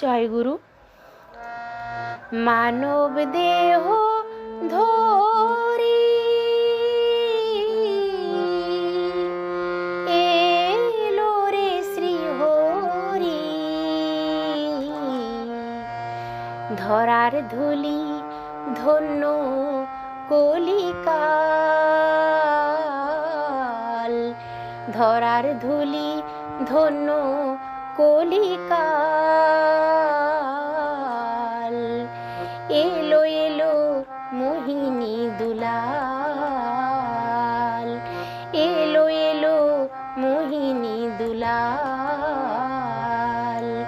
জয় গুরু। মানব দেহ ধরি রে শ্রী হরি ধরার ধুলি ধন্য কলিকাল ধরার ধুলি ধন্য কলিকাল এলো এলো মোহিনী দুলাল। এলো এলো মোহিনী দুলাল।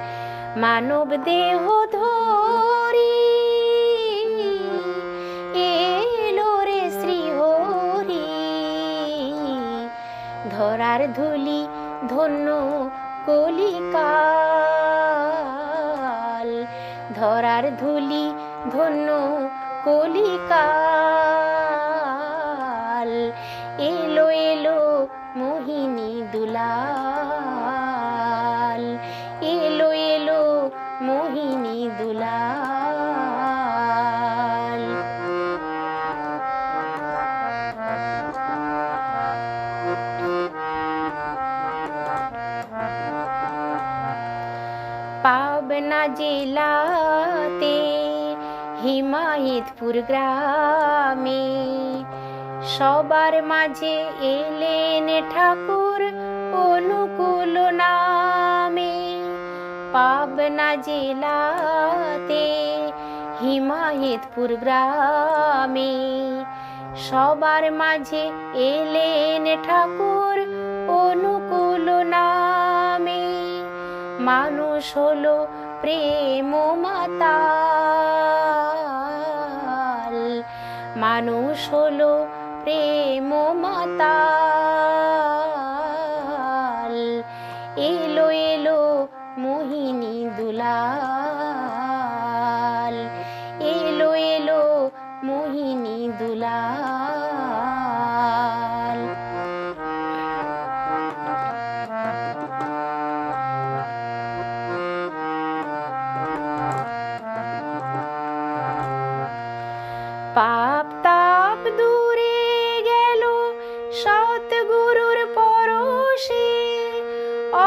মানব দেহ ধরি। এলো রে শ্রী হরি ধরার ধুলি ধন্য কলিকাল। ধরার ধুলি ধন্য কলিকাল। এলো এলো মোহিনী দুলাল। এলো এলো মোহিনী দুলাল। পাবনা জেলাতে হিমায়তপুর গ্রামে। সবার মাঝে এলেন ঠাকুর অনুকূল নামে। পাবনা জেলাতে হিমায়তপুর গ্রামে। সবার মাঝে এলেন ঠাকুর অনুকূল নামে। মানুষ হলো প্রেম মাতাল মানুষ হলো প্রেম মাতাল এলো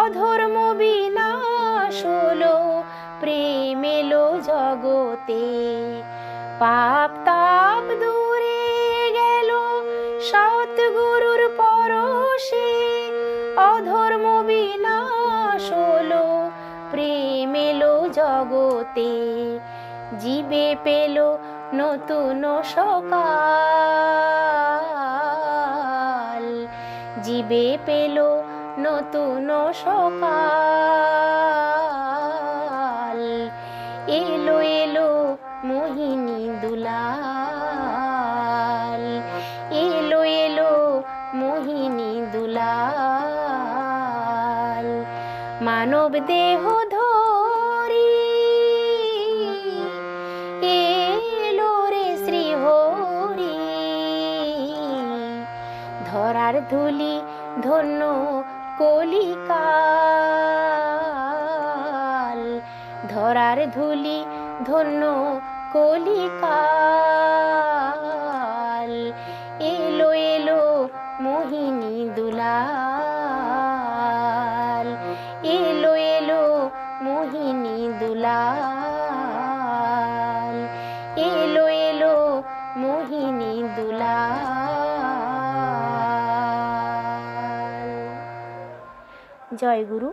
অধর্ম বিনাশ হলো, প্রেম এলো জগতে। পাপ তাপ দূরে গেল সৎ গুরুর পরশে। অধর্ম বিনাশ হলো, প্রেম এলো জগতে। জীবে পেল নতুন সকাল। জীবে পেল নতুন সকাল। এলো এলো মোহিনী দুলাল। এলো এলো মোহিনী দুলাল। মানব দেহ ধরি। এলো রে শ্রী ধরার ধুলি ধন্য কলিকাল ধরার ধুলি ধন্য কলিকাল। জয় গুরু।